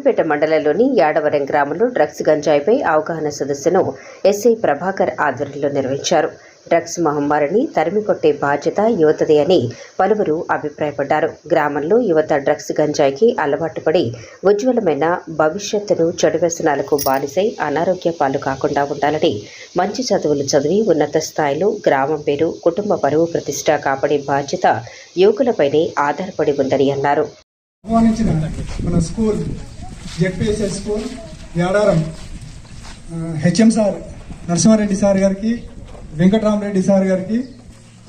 బీబీపేట మండలంలోని యాడవరం గ్రామంలో డ్రగ్స్ గంజాయిపై అవగాహన సదస్సును ఎస్ఐ ప్రభాకర్ ఆధ్వర్యంలో నిర్వహించారు. డ్రగ్స్ మహమ్మారిని తరిమికొట్టే బాధ్యత యువతదే అని పలువురు అభిప్రాయపడ్డారు. గ్రామంలో యువత డ్రగ్స్ గంజాయికి అలవాటు పడి ఉజ్వలమైన భవిష్యత్తును చెడు వ్యసనాలకు బానిసై అనారోగ్య పాలు కాకుండా ఉండాలని మంచి చదువులు చదివి ఉన్నత స్థాయిలో గ్రామం పేరు కుటుంబ పరువు ప్రతిష్ట కాపాడే బాధ్యత యువకులపైనే ఆధారపడి ఉందని అన్నారు. మన school ZPSS school Yadaram. HM sir Narasimha Reddy sir గారికి వెంకటరామరెడ్డి సార్ గారికి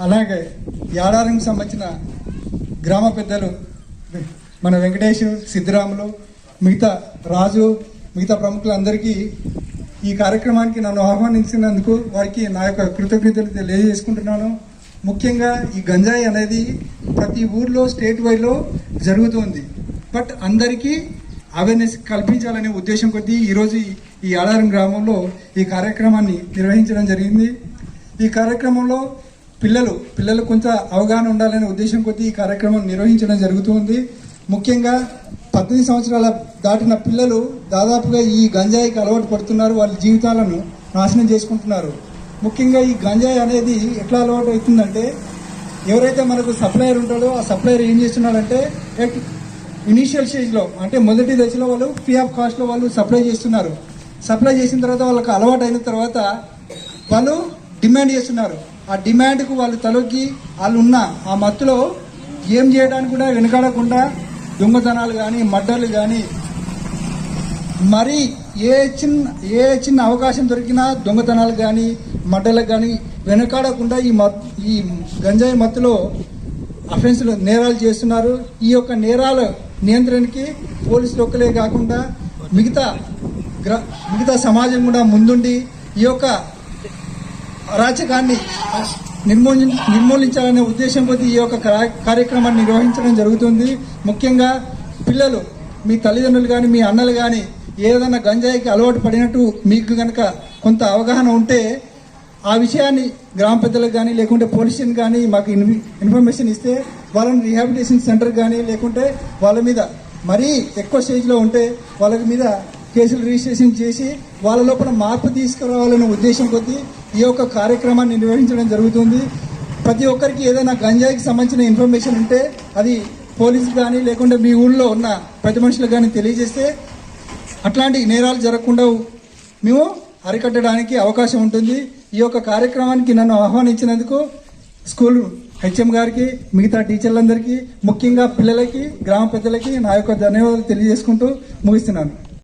అలాగే యాడారంకి సంబంధించిన గ్రామ పెద్దలు మన వెంకటేష్ సిద్ధిరాములు మిగతా రాజు మిగతా ప్రముఖులందరికీ ఈ కార్యక్రమానికి నన్ను ఆహ్వానించినందుకు వారికి నా యొక్క కృతజ్ఞతలు తెలియజేసుకుంటున్నాను. ముఖ్యంగా ఈ గంజాయి అనేది ప్రతి ఊర్లో స్టేట్ వైడ్లో జరుగుతుంది. బట్ అందరికీ అవేర్నెస్ కల్పించాలనే ఉద్దేశం కొద్దీ ఈరోజు ఈ- ఆడారం గ్రామంలో ఈ కార్యక్రమాన్ని నిర్వహించడం జరిగింది. ఈ కార్యక్రమంలో పిల్లలు పిల్లలు కొంత అవగాహన ఉండాలనే ఉద్దేశం కొద్దీ ఈ కార్యక్రమం నిర్వహించడం జరుగుతుంది. ముఖ్యంగా పద్దెనిమిది సంవత్సరాల దాటిన పిల్లలు దాదాపుగా ఈ గంజాయికి అలవాటు పడుతున్నారు. వాళ్ళ జీవితాలను నాశనం చేసుకుంటున్నారు. ముఖ్యంగా ఈ గంజాయి అనేది ఎట్లా అలవాటు అవుతుందంటే ఎవరైతే మనకు సప్లయర్ ఉంటాడో ఆ సప్లయర్ ఏం చేస్తున్నాడంటే ఇనీషియల్ స్టేజ్లో అంటే మొదటి దశలో వాళ్ళు ఫ్రీ ఆఫ్ కాస్ట్లో వాళ్ళు సప్లై చేస్తున్నారు. సప్లై చేసిన తర్వాత వాళ్ళకి అలవాటు అయిన తర్వాత వాళ్ళు డిమాండ్ చేస్తున్నారు. ఆ డిమాండ్కు వాళ్ళు తలొక్కి వాళ్ళు ఉన్న ఆ మత్తులో ఏం చేయడానికి కూడా వెనకాడకుండా దొంగతనాలు కానీ మడ్డలు కానీ మరి ఏ చిన్న ఏ చిన్న అవకాశం దొరికినా దొంగతనాలు కానీ మడ్డలకు కానీ వెనకాడకుండా ఈ మత్ ఈ గంజాయి మత్తులో అఫెన్స్లు నేరాలు చేస్తున్నారు. ఈ యొక్క నేరాల నియంత్రణకి పోలీసులు ఒక్కలే కాకుండా మిగతా గ్ర మిగతా సమాజం కూడా ముందుండి ఈ యొక్క అరాచకాన్ని నిర్మూలి నిర్మూలించాలనే ఉద్దేశం కొద్దీ ఈ యొక్క కార్య- కార్యక్రమాన్ని నిర్వహించడం జరుగుతుంది. ముఖ్యంగా పిల్లలు మీ తల్లిదండ్రులు కానీ మీ అన్నలు కానీ ఏదైనా గంజాయికి అలవాటు పడినట్టు మీకు కనుక కొంత అవగాహన ఉంటే ఆ విషయాన్ని గ్రామ పెద్దలకు కానీ లేకుంటే పోలీస్ కానీ మాకు ఇన్ఫ- ఇన్ఫర్మేషన్ ఇస్తే వాళ్ళని రీహాబిలిటేషన్ సెంటర్ కానీ లేకుంటే వాళ్ళ మీద మరీ ఎక్కువ స్టేజ్లో ఉంటే వాళ్ళ మీద కేసులు రిజిస్ట్రేషన్ చేసి వాళ్ళ లోపల మార్పు తీసుకురావాలనే ఉద్దేశం కొద్దీ ఈ యొక్క కార్యక్రమాన్ని నిర్వహించడం జరుగుతుంది. ప్రతి ఒక్కరికి ఏదైనా గంజాయికి సంబంధించిన ఇన్ఫర్మేషన్ ఉంటే అది పోలీసులు కానీ లేకుంటే మీ ఊళ్ళో ఉన్న ప్రతి మనుషులకు కానీ తెలియజేస్తే అట్లాంటి నేరాలు జరగకుండా మేము అరికట్టడానికి అవకాశం ఉంటుంది. ఈ యొక్క కార్యక్రమానికి నన్ను ఆహ్వానించినందుకు స్కూల్ హెచ్ఎం గారికి మిగతా టీచర్లందరికీ ముఖ్యంగా పిల్లలకి గ్రామ పెద్దలకి నా యొక్క ధన్యవాదాలు తెలియజేసుకుంటూ ముగిస్తున్నాను.